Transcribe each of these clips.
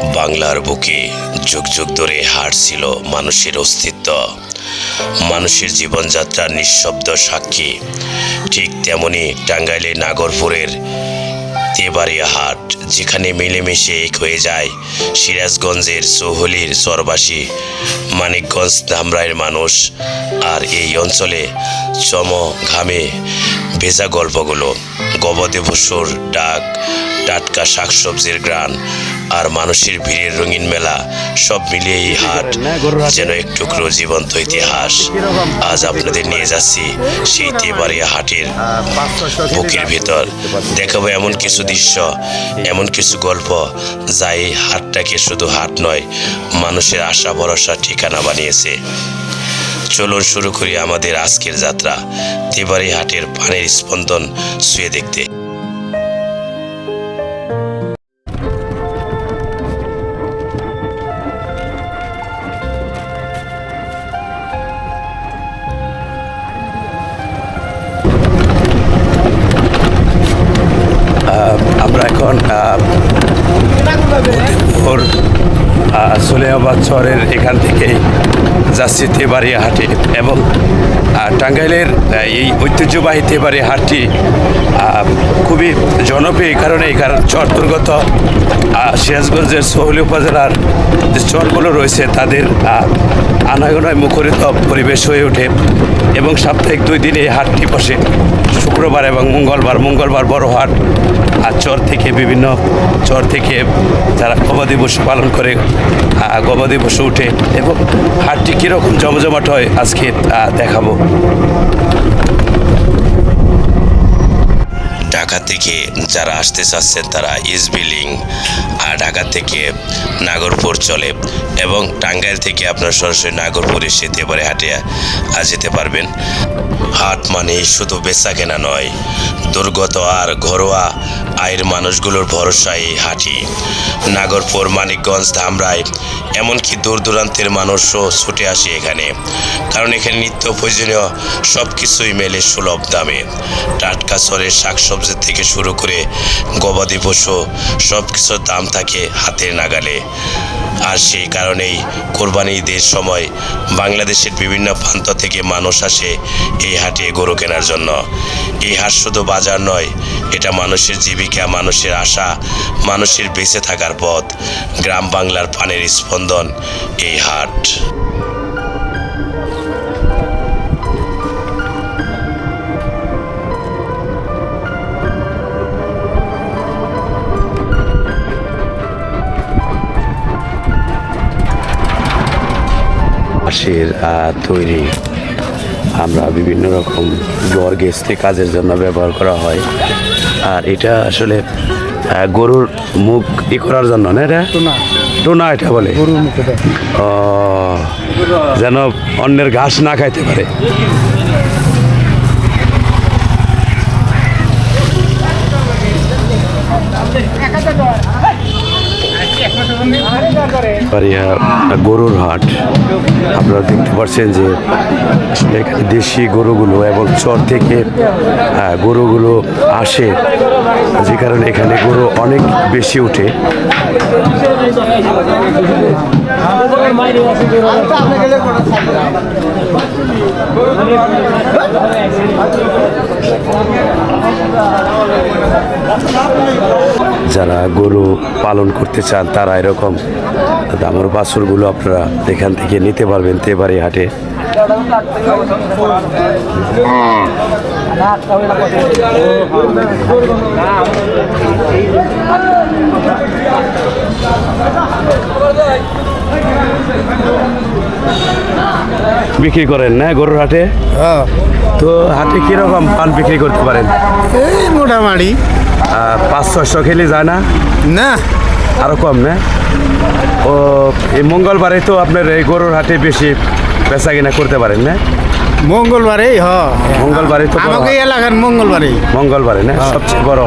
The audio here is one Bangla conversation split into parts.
বাংলার বুকে যুগ যুগ ধরে হাট ছিল মানুষের অস্তিত্ব। মানুষের জীবনযাত্রার নিঃশব্দ সাক্ষী। ঠিক তেমনি টাঙ্গাইলে নাগরপুরের তেবাড়িয়া হাট, যেখানে মিলেমিশে এক হয়ে যায় সিরাজগঞ্জের সোহলির চরবাসী মানিকগঞ্জ ধামরাইয়ের মানুষ। আর এই অঞ্চলে চম ঘামে ভেজা গল্পগুলো, গবাদি ডাক, টাটকা শাকসবজির গ্রান আর মানুষের ভিড়ের রঙিন মেলা সব মিলিয়ে এই হাট, যেন এক টুকরো জীবন্ত ইতিহাস। আজ আপনাদের নিয়ে যাচ্ছি সেই তেবাড়িয়া হাটের বুকের ভিতর। দেখাবো এমন কিছু দৃশ্য, এমন কিছু গল্প, যা এই হাটটাকে শুধু হাট নয়, মানুষের আশা ভরসা ঠিকানা বানিয়েছে। চলুন শুরু করি আমাদের আজকের যাত্রা তেবারি হাটের পানের স্পন্দন শুয়ে দেখতে। এখন ভোর সোলেহাবাদ শহরের এখান থেকেই যাচ্ছি তেবাড়িয়া হাটে এবং টাঙ্গাইলের এই ঐতিহ্যবাহী তেবাড়িয়া হাটটি খুবই জনপ্রিয় এই কারণে কারণ চর দুর্গত আহ, সিরাজগঞ্জের সোহলি উপজেলার যে চরগুলো রয়েছে তাদের আনাগোনায় মুখরিত পরিবেশ হয়ে ওঠে এবং সাপ্তাহিক দুই দিন এই হাটটি বসে। শুক্রবার এবং মঙ্গলবার মঙ্গলবার বড় হাট আর চর থেকে বিভিন্ন চর থেকে যারা গবাদি পশু পালন করে গবাদি পশু উঠে, এবং হাটটি কীরকম জমজমাট হয় আজকে দেখাবো। ঢাকা থেকে যারা আসতে চাচ্ছেন তারা ইসবিলিং আর ঢাকা থেকে নাগরপুর চলে এবং টাঙ্গাইল থেকে আপনার সরাসরি নাগরপুর এসে তেবারে হাটে যেতে পারবেন। হাট মানে শুধু বেচা কেনা নয়, দুর্গত আর ঘরোয়া আয়ের মানুষগুলোর ভরসায় হাটি নাগরপুর, মানিকগঞ্জ, ধামরাই, এমনকি দূর দূরান্তের মানুষও ছুটে আসে এখানে, কারণ এখানে নিত্য প্রয়োজনীয় সব কিছুই মেলে সুলভ দামে। টাটকা সরের শাকসবজি থেকে শুরু করে গবাদি পশু সব কিছুর দাম থাকে হাতের নাগালে। আর সেই কারণেই কোরবানি ঈদের সময় বাংলাদেশের বিভিন্ন প্রান্ত থেকে মানুষ আসে এই হাটে গরু কেনার জন্য। এই হাট শুধু বাজার নয়, এটা মানুষের জীবিকা, মানুষের আশা, মানুষের বেঁচে থাকার পথ, গ্রাম বাংলার পানের স্পন্দন এই হাট। বাঁশের তৈরি। আমরা বিভিন্ন রকম গড় গেস্তে কাজের জন্য ব্যবহার করা হয়। আর এটা আসলে গরুর মুখ ই করার জন্য না এটা? টোনা। এটা বলে? যেন অন্যের ঘাস না খাইতে পারে। গরুর হাট। আপনারা দেখতে পাচ্ছেন যে এখানে দেশি গরুগুলো এবং চর থেকে আহ, গরুগুলো আসে। যে কারণে এখানে গরু অনেক বেশি ওঠে যারা গরু পালন করতে চান, তারা এরকম দামর বাছুরগুলো আপনারা এখান থেকে নিতে পারবেন তেবারি হাটে। বিক্রি করেন না গরুর হাটে? হ্যাঁ। তো হাটে কীরকম পান বিক্রি করতে পারেন? এই মোটামুটি। পাঁচ ছয়শো খেলে যায় না? না। আরও কম না? ও এই মঙ্গলবারে তো আপনার এই গরুর হাটে বেশি বেচা কিনা করতে পারেন না? মঙ্গলবারে হ। মঙ্গলবারে তো আমাকে। এলাকার মঙ্গলবারে মঙ্গলবারে না? সবচেয়ে বড়।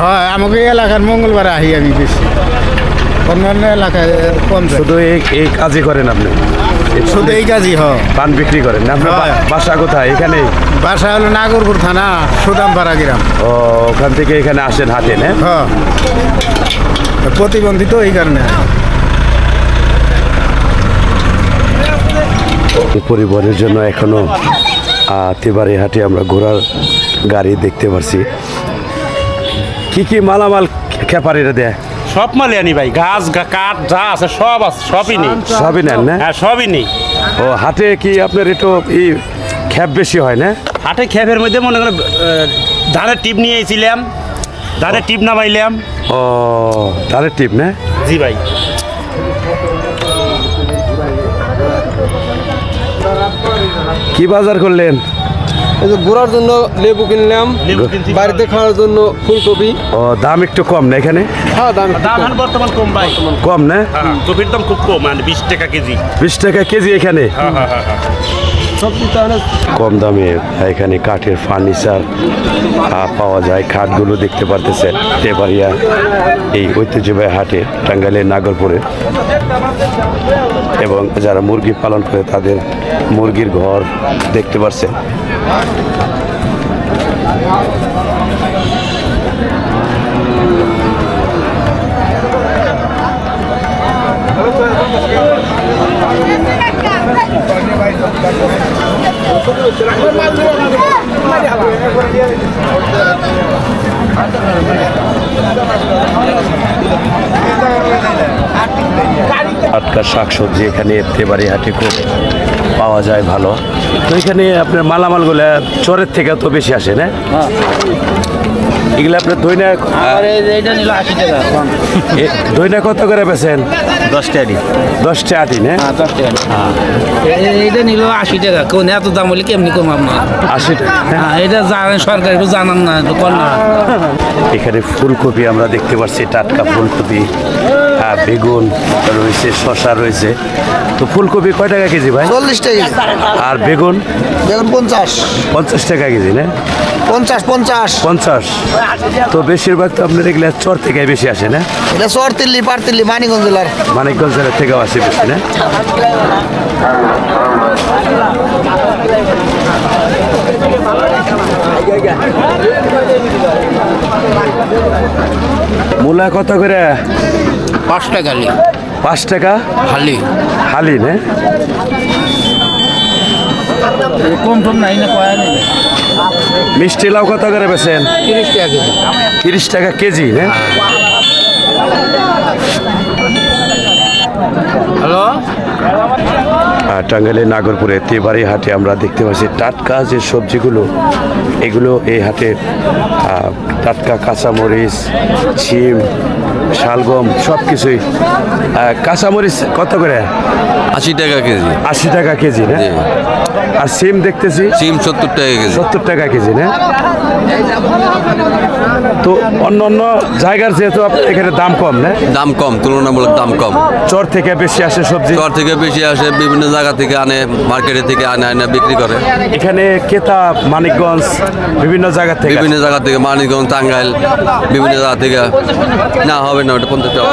হয় আমাকে এলাকার মঙ্গলবারে আহি আমি বেশি। অন্যান্য এলাকায় কম শুধু এই এই কাজই করেন আপনি? শুধু এই কাজই হ পান বিক্রি করেন আপনার বাসা কোথায়? এখানে বাসা হলো নাগরপুর থানা সুদামপাড়া গ্রাম। ও ওখান থেকে এখানে আসেন হাটেন হ্যাঁ। হ প্রতিবন্ধী তো এই কারণে। এই পরিবহনের জন্য এখনও তেবারি হাটে আমরা ঘোড়ার গাড়ি দেখতে পারছি। কি কি মালামাল খেপারিরা দেয়? সব মালে আনি ভাই গাছ কাঠ যা আছে সব আছে সবই নেই। সবই নেন না? হ্যাঁ সবই নেই। ও হাটে কি আপনার একটু ই খ্যাপ বেশি হয় না? হাটে খ্যাপের মধ্যে মনে করেন ধানের টিপ নিয়ে এসেছিলাম ধানের টিপ নামাইলাম। ও তাহলে টিপ না? জি ভাই। কি বাজার করলেন? এই যে ঘোরার জন্য লেবু কিনলাম বাড়িতে খাওয়ার জন্য ফুলকপি। ও দাম একটু কম না এখানে? হ্যাঁ দাম দাম এখন বর্তমান কম ভাই। কম। না? হ্যাঁ কপির দাম খুব কম মানে বিশ টাকা কেজি। বিশ টাকা কেজি এখানে? হ্যাঁ হ্যাঁ হ্যাঁ হ্যাঁ। কম দামে এখানে কাঠের ফার্নিচার পাওয়া যায়। খাটগুলো দেখতে পারতেছেন তেবাড়িয়া এই ঐতিহ্যবাহী হাটে টাঙ্গাইলের নাগরপুরে। এবং যারা মুরগি পালন করে তাদের মুরগির ঘর দেখতে পাচ্ছেন টাটকা শাকসবজি এখানে তেবাড়ি হাটে খুব পাওয়া যায় ভালো। তো এখানে আপনার মালামালগুলো চরের থেকে তো বেশি আসে না? এগুলো আপনার দইনা এ, দইনা কত করে বেছেন দশটা আটি দশটা আটি না এইটা নিল আশি টাকা। কোন এত দাম হলে কেমনি কম আপনার আশি টাকা হ্যাঁ? এটা জানেন সরকার একটু জানান না না। এখানে ফুলকপি আমরা দেখতে পাচ্ছি টাটকা ফুলকপি আর বেগুন রয়েছে শশা রয়েছে। তো ফুলকপি কয় টাকা কেজি ভাই? চল্লিশ টাকা আর বেগুন? দেখুন পঞ্চাশ। পঞ্চাশ টাকা কেজি না? পঞ্চাশ পঞ্চাশ। পঞ্চাশ। তো বেশিরভাগ তো আপনার এগুলো চর থেকে বেশি আসে না? এটা পার পারতিল্লি মানিকগঞ্জ জেলার। মানিকগঞ্জ জেলার থেকেও আসে বেশি না? মূলা কত করে? পাঁচ টাকা লি। পাঁচ টাকা? হালি। হালি না? কম টম নাই না কয়া নেই। মিষ্টি লাউ কত করে বেছেন তিরিশ টাকা কেজি। হ্যাঁ হ্যালো? টাঙ্গাইলের নাগরপুরে তেবারি হাটে আমরা দেখতে পাচ্ছি টাটকা যে সবজিগুলো এগুলো এই হাটে টাটকা কাঁচামরিচ ছিম শালগম সব কিছুই কাঁচামরিচ কত করে? আশি টাকা কেজি। আশি টাকা কেজি না? আর সিম দেখতেছি? সিম সত্তর টাকা কেজি। সত্তর টাকা কেজি না? তো অন্য অন্য জায়গার যেহেতু এখানে দাম কম না? দাম কম তুলনামূলক দাম কম। চর থেকে বেশি আসে সবজি? চর থেকে বেশি আসে বিভিন্ন জায়গা থেকে আনে মার্কেটে থেকে আনে আনে বিক্রি করে। এখানে কেতা মানিকগঞ্জ বিভিন্ন জায়গা থেকে বিভিন্ন জায়গা থেকে মানিকগঞ্জ টাঙ্গাইল বিভিন্ন জায়গা থেকে। না হবে না ওটা পঞ্চাশ টাকা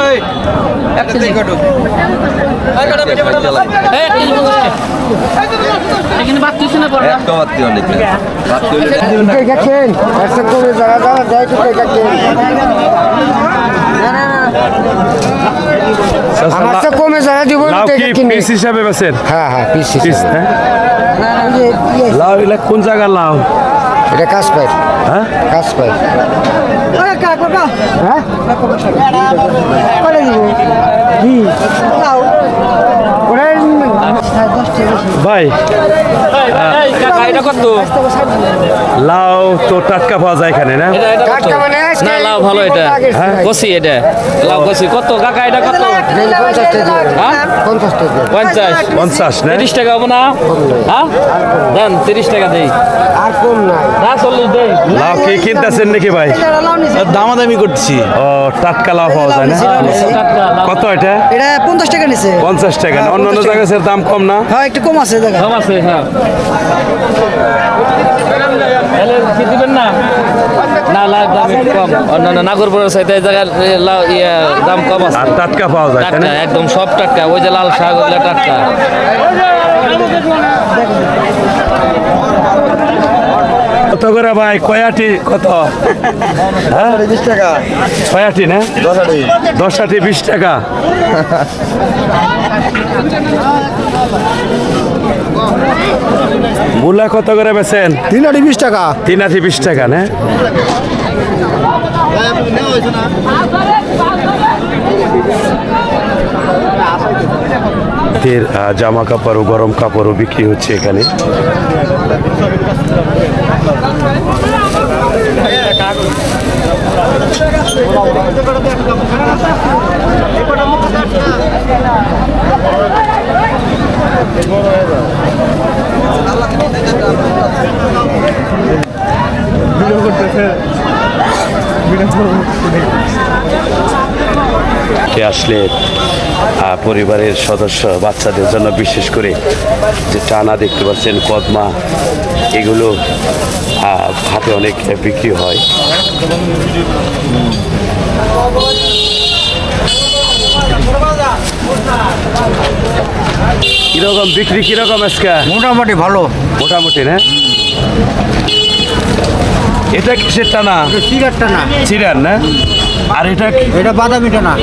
আমার তো কমে যারা দিব পিস হিসাবে বেছেন হ্যাঁ হ্যাঁ পিস পিস হ্যাঁ? লাউ এগুলা কোন জায়গার লাউ? এটা কাজ পাই হ্যাঁ কাজ পাই হ্যাঁ? ভাই এটা কত লাউ তো টাটকা পাওয়া যায় এখানে না? মানে না লাউ ভালো এটা। হ্যাঁ? কষি এটা। লাউ কষি। কত? কাকা এটা কত? পঞ্চাশ টাকা হ্যাঁ? পঞ্চাশ টাকা পঞ্চাশ। তিরিশ টাকা হব না? হ্যাঁ? দেন তিরিশ টাকা দেই। আর কম নাই। না চল্লিশ দেই। লাউ কি কিনতেছেন নাকি ভাই? দামাদামি করছি। ও টাটকা লাউ পাওয়া যায় না? কত এটা? এটা পঞ্চাশ টাকা নিছে। পঞ্চাশ টাকা অন্য অন্য জায়গায় দাম কম না? হ্যাঁ একটু কম আছে কম আছে হ্যাঁ। কি দিবেন না? না লাউ দাম একটু কম। অন্যান্য নাগরপুরের সাইতে এই জায়গার লাউ ইয়া দাম কম আছে। আর টাটকা পাওয়া যায় টাটকা একদম সব টাটকা ওই যে লাল শাক ওগুলো টাটকা। কত করে ভাই কয়াটি কত? হ্যাঁ? টাকা। ছয়াটি না? দশ আটি বিশ টাকা। মূলা কত করে বেছেন তিন আটি বিশ টাকা। তিন আটি বিশ টাকা না? আহ, জামা কাপড় ও গরম কাপড়ও বিক্রি হচ্ছে এখানে। কে আসলে পরিবারের সদস্য বাচ্চাদের জন্য বিশেষ করে যে টানা দেখতে পাচ্ছেন কদমা এগুলো হাটে অনেক বিক্রি হয়। কীরকম বিক্রি কীরকম আজকে? মোটামুটি ভালো। মোটামুটি না? এটা কিসের টানা? সিগারটা না চিরার না? আর এটা এটা বাদামিটা না।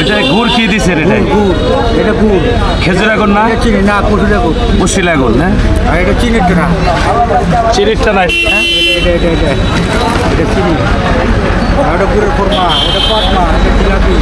এটা গুড় কি দিছেন এটা? গুড় এটা গুড়। খেজুর আগুন না? চিনি না কুটুরে গুড় মুশিল আগুন না আর এটা চিনিটা না। চিনির টানা হ্যাঁ? এটা এটা এটা এটা। চিনি। আর এটা গুড়ের ফোরমা এটা পাটমা এটা জিলাপি।